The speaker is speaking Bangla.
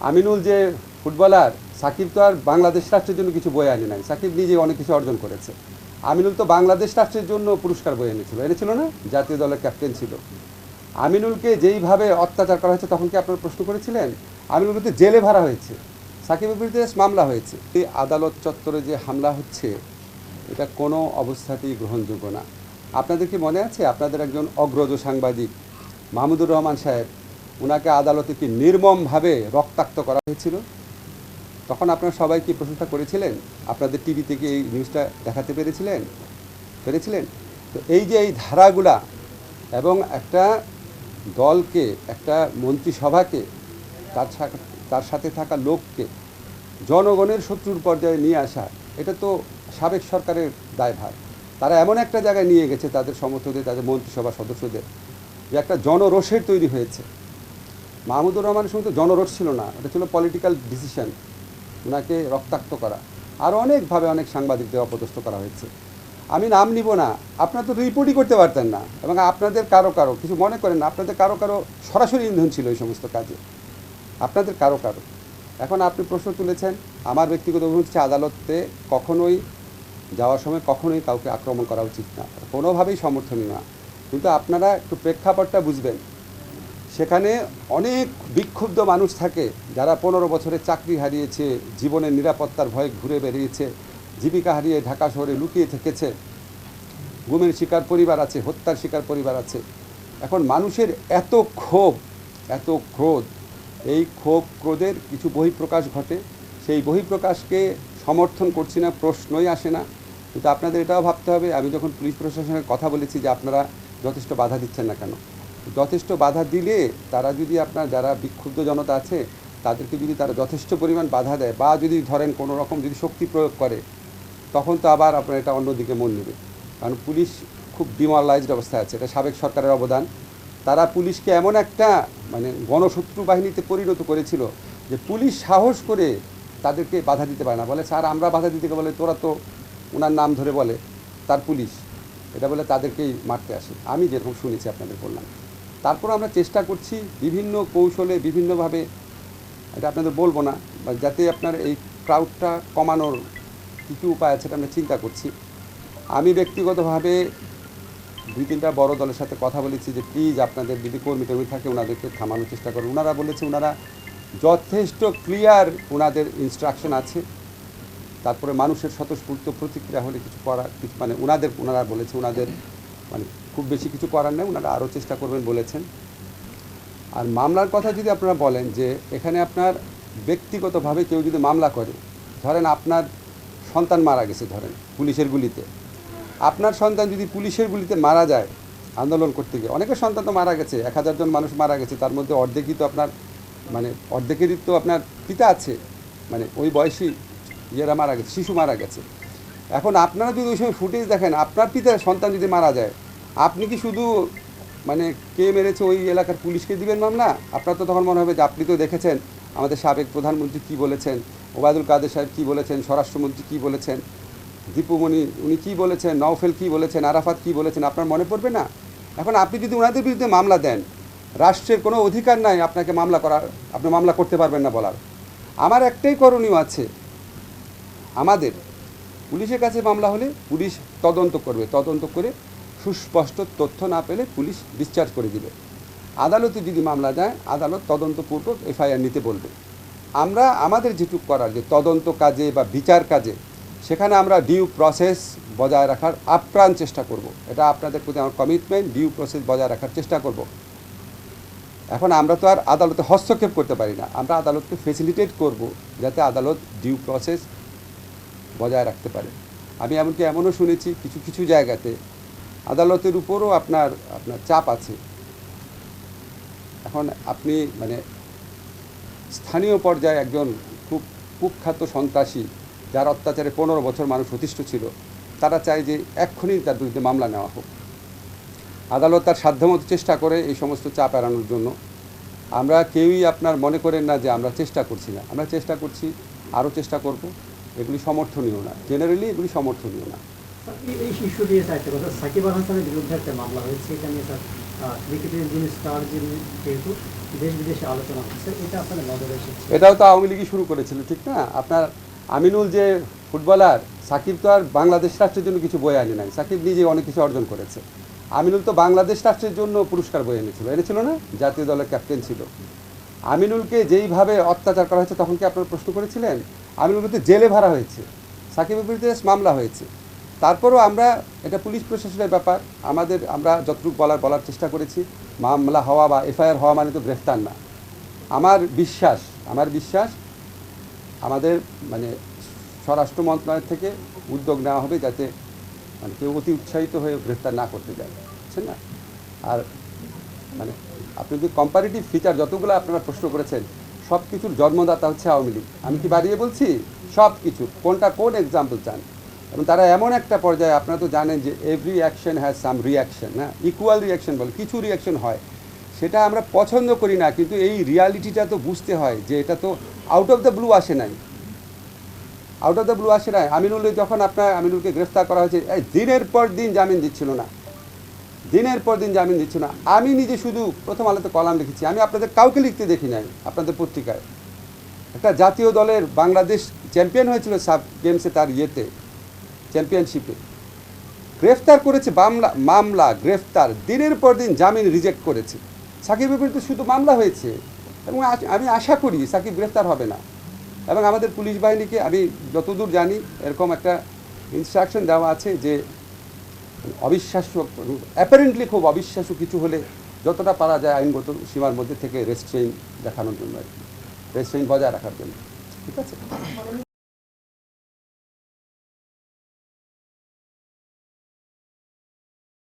আমিনুল যে ফুটবলার, সাকিব তো আর বাংলাদেশ রাষ্ট্রের জন্য কিছু বয়ে আনে নাই। সাকিব নিজে অনেক কিছু অর্জন করেছে। আমিনুল তো বাংলাদেশ রাষ্ট্রের জন্য পুরস্কার বয়ে এনেছিল। এনেছিল না? জাতীয় দলের ক্যাপ্টেন ছিল। আমিনুলকে যেইভাবে অত্যাচার করা হয়েছে, তখন কি আপনারা প্রশ্ন করেছিলেন? আমিনুলকে তো জেলে ভরা হয়েছে। সাকিবের বিরুদ্ধে মামলা হয়েছে। এই আদালত চত্বরে যে হামলা হচ্ছে, এটা কোনো অবস্থাতেই গ্রহণযোগ্য না। আপনাদের কি মনে আছে? আপনাদের একজন অগ্রজ সাংবাদিক, মাহমুদুর রহমান সাহেব ওনাকে আদালতে কি নির্মমভাবে রক্তাক্ত করা হয়েছিল। তখন আপনারা সবাই কি প্রশংসা করেছিলেন? আপনাদের টিভি থেকে এই নিউজটা দেখাতে পেরেছিলেন? পেরেছিলেন? তো এই যে এই ধারাগুলা এবং একটা দলকে, একটা মন্ত্রিসভাকে, তার তার সাথে থাকা লোককে জনগণের শত্রুর পর্যায়ে নিয়ে আসা, এটা তো সাবেক সরকারের দায়ভার। তারা এমন একটা জায়গায় নিয়ে গেছে তাদের সমর্থকদের, তাদের মন্ত্রিসভা সদস্যদের, যে একটা জনরোষের তৈরি হয়েছে। মাহমুদুর রহমানের সঙ্গে তো জনরোষ ছিল না, এটা ছিল পলিটিক্যাল ডিসিশন ওনাকে রক্তাক্ত করা। আর অনেকভাবে অনেক সাংবাদিকদের অপদস্থ করা হয়েছে। আমি নাম নিব না, আপনারা তো রিপোর্টই করতে পারতেন না, এবং আপনাদের কারও কারও, কিছু মনে করেন না, আপনাদের কারও কারও সরাসরি ইন্ধন ছিল এই সমস্ত কাজে। আপনাদের কারও কারও। এখন আপনি প্রশ্ন তুলেছেন, আমার ব্যক্তিগত অভিমত হচ্ছে আদালতে কখনোই যাওয়ার সময় কখনোই কাউকে আক্রমণ করা উচিত না, কোনোভাবেই সমর্থনীয় না। কিন্তু আপনারা একটু প্রেক্ষাপটটা বুঝবেন সেখানে অনেক বিক্ষুব্ধ মানুষ থাকে যারা পনেরো বছরে চাকরি হারিয়েছে, জীবনের নিরাপত্তার ভয়ে ঘুরে বেরিয়েছে জীবিকা হারিয়ে ঢাকা শহরে লুকিয়ে থেকেছে, গুমের শিকার পরিবার আছে, হত্যার শিকার পরিবার আছে। এখন মানুষের এত ক্ষোভ, এত ক্রোধ, এই ক্ষোভ ক্রোধের কিছু বহিঃপ্রকাশ ঘটে। সেই বহিঃপ্রকাশকে সমর্থন করছি না, প্রশ্নই আসে না। কিন্তু আপনাদের এটাও ভাবতে হবে, আমি যখন পুলিশ প্রশাসনের কথা বলেছি যে আপনারা যথেষ্ট বাধা দিচ্ছেন না কেন? যথেষ্ট বাধা দিলে তারা যদি আপনার যারা বিক্ষুব্ধ জনতা আছে, তাদেরকে যদি তারা যথেষ্ট পরিমাণ বাধা দেয় বা যদি ধরেন কোনো রকম যদি শক্তি প্রয়োগ করে, তখন তো আবার আপনার এটা অন্যদিকে মন নেবে কারণ পুলিশ খুব ডিমোরালাইজড অবস্থায় আছে, এটা সাবেক সরকারের অবদান। তারা পুলিশকে এমন একটা মানে গণশত্রু বাহিনীতে পরিণত করেছিল যে পুলিশ সাহস করে তাদেরকে বাধা দিতে পারে না। বলে, স্যার, আমরা বাধা দিতে বলে তোরা তো ওনার নাম ধরে বলে, তার পুলিশ। এটা বলে তাদেরকেই মারতে আসে। আমি যেরকম শুনেছি আপনাদের বললাম। তারপর আমরা চেষ্টা করছি বিভিন্ন কৌশলে বিভিন্নভাবে, এটা আপনাদের বলব না, বা যাতে আপনার এই ক্রাউডটা কমানোর কী কী উপায় আছে এটা আমরা চিন্তা করছি। আমি ব্যক্তিগতভাবে দুই তিনটা বড় দলের সাথে কথা বলেছি যে প্লিজ আপনাদের যদি কর্মী টর্মী থাকে ওনাদেরকে থামানোর চেষ্টা করুন। ওনারা বলেছে ওনারা যথেষ্ট ক্লিয়ার ওনাদের ইনস্ট্রাকশন আছে। তারপরে মানুষের স্বতঃস্ফূর্ত প্রতিক্রিয়া হলে কিছু করার, কিছু মানে ওনাদের, ওনারা বলেছে ওনাদের মানে খুব বেশি কিছু করার নেই ওনারা আরও চেষ্টা করবেন বলেছেন। আর মামলার কথা যদি আপনারা বলেন যে এখানে আপনার ব্যক্তিগতভাবে কেউ যদি মামলা করে, ধরেন আপনার সন্তান মারা গেছে, ধরেন পুলিশের গুলিতে। আপনার সন্তান যদি পুলিশের গুলিতে মারা যায় আন্দোলন করতে গিয়ে, অনেকের সন্তান তো মারা গেছে, এক হাজার জন মানুষ মারা গেছে, তার মধ্যে অর্ধেকই তো আপনার মানে অর্ধেকেরই তো আপনার পিতা আছে মানে ওই বয়সী ইয়েরা মারা গেছে, শিশু মারা গেছে। এখন আপনারা যদি ওই সময় ফুটেজ দেখেন, আপনার পিতার সন্তান যদি মারা যায় আপনি কি শুধু মানে কে মেরেছে ওই এলাকার পুলিশকে দিবেন মামলা? আপনার তো তখন মনে হবে যে আপনি তো দেখেছেন আমাদের সাবেক প্রধানমন্ত্রী কি বলেছেন, ওবায়দুল কাদের সাহেব কি বলেছেন, স্বরাষ্ট্রমন্ত্রী কি বলেছেন দীপুমণি উনি কি বলেছেন, নওফেল কি বলেছেন, আরাফাত কি বলেছেন, আপনার মনে পড়বে না? এখন আপনি যদি ওনাদের বিরুদ্ধে মামলা দেন, রাষ্ট্রের কোনো অধিকার নাই আপনাকে মামলা করার, আপনি মামলা করতে পারবেন না বলার। আমার একটাই করণীয় আছে, আমাদের পুলিশের কাছে মামলা হলে পুলিশ তদন্ত করবে, তদন্ত করে সুস্পষ্ট তথ্য না পেলে পুলিশ ডিসচার্জ করে দিবে। আদালতে যদি মামলা যায়, আদালত তদন্তপূর্বক এফআইআর নিতে বলবে। আমরা, আমাদের যেটুক করার যে তদন্ত কাজে বা বিচার কাজে, সেখানে আমরা ডিউ প্রসেস বজায় রাখার আপ্রাণ চেষ্টা করব। এটা আপনাদের প্রতি আমার কমিটমেন্ট ডিউ প্রসেস বজায় রাখার চেষ্টা করব। এখন আমরা তো আর আদালতে হস্তক্ষেপ করতে পারি না। আমরা আদালতকে ফেসিলিটেট করব যাতে আদালত ডিউ প্রসেস বজায় রাখতে পারে। আমি এমনকি এমনও শুনেছি, কিছু কিছু জায়গাতে আদালতের উপরও আপনার আপনার চাপ আছে। এখন আপনি মানে স্থানীয় পর্যায়ে একজন খুব কুখ্যাত সন্ত্রাসী, যার অত্যাচারে পনেরো বছর মানুষ অতিষ্ঠ ছিল, তারা চায় যে এক্ষুনি তার বিরুদ্ধে মামলা নেওয়া হোক। আদালত তার সাধ্যমতো চেষ্টা করে এই সমস্ত চাপ এড়ানোর জন্য। আমরা কেউই আপনার মনে করেন না যে আমরা চেষ্টা করছি না। আমরা চেষ্টা করছি, আরও চেষ্টা করব। এগুলি সমর্থনীয় না। জেনারেলি এগুলি সমর্থনীয় না। এই- শিশু দিয়ে একটা কথা, সাকিব আল হাসানের বিরুদ্ধে একটা মামলা হয়েছে, এটা নিয়ে স্যার ক্রিকেটের যিনি স্টার যিনি যেহেতু দেশ বিদেশে আলোচনা হচ্ছে এটা আপনাদের নজরে এসেছে। এটাও তো আওয়ামী লীগই শুরু করেছিল, ঠিক না? আপনার আমিনুল যে ফুটবলার, সাকিব তো আর বাংলাদেশ রাষ্ট্রের জন্য কিছু বয়ে আনে নাই। সাকিব নিজে অনেক কিছু অর্জন করেছে। আমিনুল তো বাংলাদেশ রাষ্ট্রের জন্য পুরস্কার বয়ে এনেছিল। এনেছিল না? জাতীয় দলের ক্যাপ্টেন ছিল। আমিনুলকে যেইভাবে অত্যাচার করা হয়েছে, তখন কি আপনারা প্রশ্ন করেছিলেন? আমিনুলকে তো জেলে ভরা হয়েছে। সাকিবের বিরুদ্ধে মামলা হয়েছে। তারপরও আমরা, এটা পুলিশ প্রশাসনের ব্যাপার, আমাদের, আমরা যতটুকু বলার বলার চেষ্টা করেছি, মামলা হওয়া বা এফআইআর হওয়া মানে তো গ্রেফতার না। আমার বিশ্বাস আমার বিশ্বাস, আমাদের মানে স্বরাষ্ট্র মন্ত্রণালয় থেকে উদ্যোগ নেওয়া হবে যাতে মানে কেউ অতি উৎসাহিত হয়ে গ্রেফতার না করতে যায়, বুঝছেন না? আর মানে আপনি যদি কম্পারেটিভ ফিচার যতগুলো আপনারা প্রশ্ন করেছেন সব কিছুর জন্মদাতা হচ্ছে আওয়ামী লীগ। আমি কি বাড়িয়ে বলছি? সব কিছু কোনটা কোন এক্সাম্পল চান? এবং তারা এমন একটা পর্যায়ে, আপনারা তো জানেন যে every action has some reaction হ্যাঁ ইকুয়াল রিয়াকশন বলে, কিছু রিয়াকশন হয়। সেটা আমরা পছন্দ করি না, কিন্তু এই রিয়ালিটিটা তো বুঝতে হয় যে এটা তো আউট অফ দ্য ব্লু আসে নাই। আউট অফ দ্য ব্লু আসে নাই। আমিনুল যখন আপনার, আমিনুলকে গ্রেফতার করা হয়েছে দিনের পর দিন জামিন দিচ্ছিল না। দিনের পর দিন জামিন দিচ্ছিল না। আমি নিজে শুধু প্রথম আলোতে কলাম লিখেছি। আমি আপনাদের কাউকে লিখতে দেখি নাই, আপনাদের পত্রিকায়। একটা জাতীয় দলের বাংলাদেশ চ্যাম্পিয়ন হয়েছিল সাব গেমসে তার ইয়েতে। চ্যাম্পিয়নশিপে গ্রেফতার করেছে মামলা মামলা, গ্রেফতার। দিনের পর দিন জামিন রিজেক্ট করেছে। সাকিবের বিরুদ্ধে শুধু মামলা হয়েছে। এবং আমি আশা করি সাকিব গ্রেফতার হবে না। এবং আমাদের পুলিশ বাহিনীকে আমি যতদূর জানি এরকম একটা ইনস্ট্রাকশন দেওয়া আছে যে, অবিশ্বাস্য অ্যাপারেন্টলি খুব অবিশ্বাস্য কিছু হলে যতটা পারা যায় আইনগত সীমার মধ্যে থেকে রেস্ট্রেইন দেখানোর জন্য আর কি। রেস্ট্রেইন বজায় রাখার জন্য। ঠিক আছে?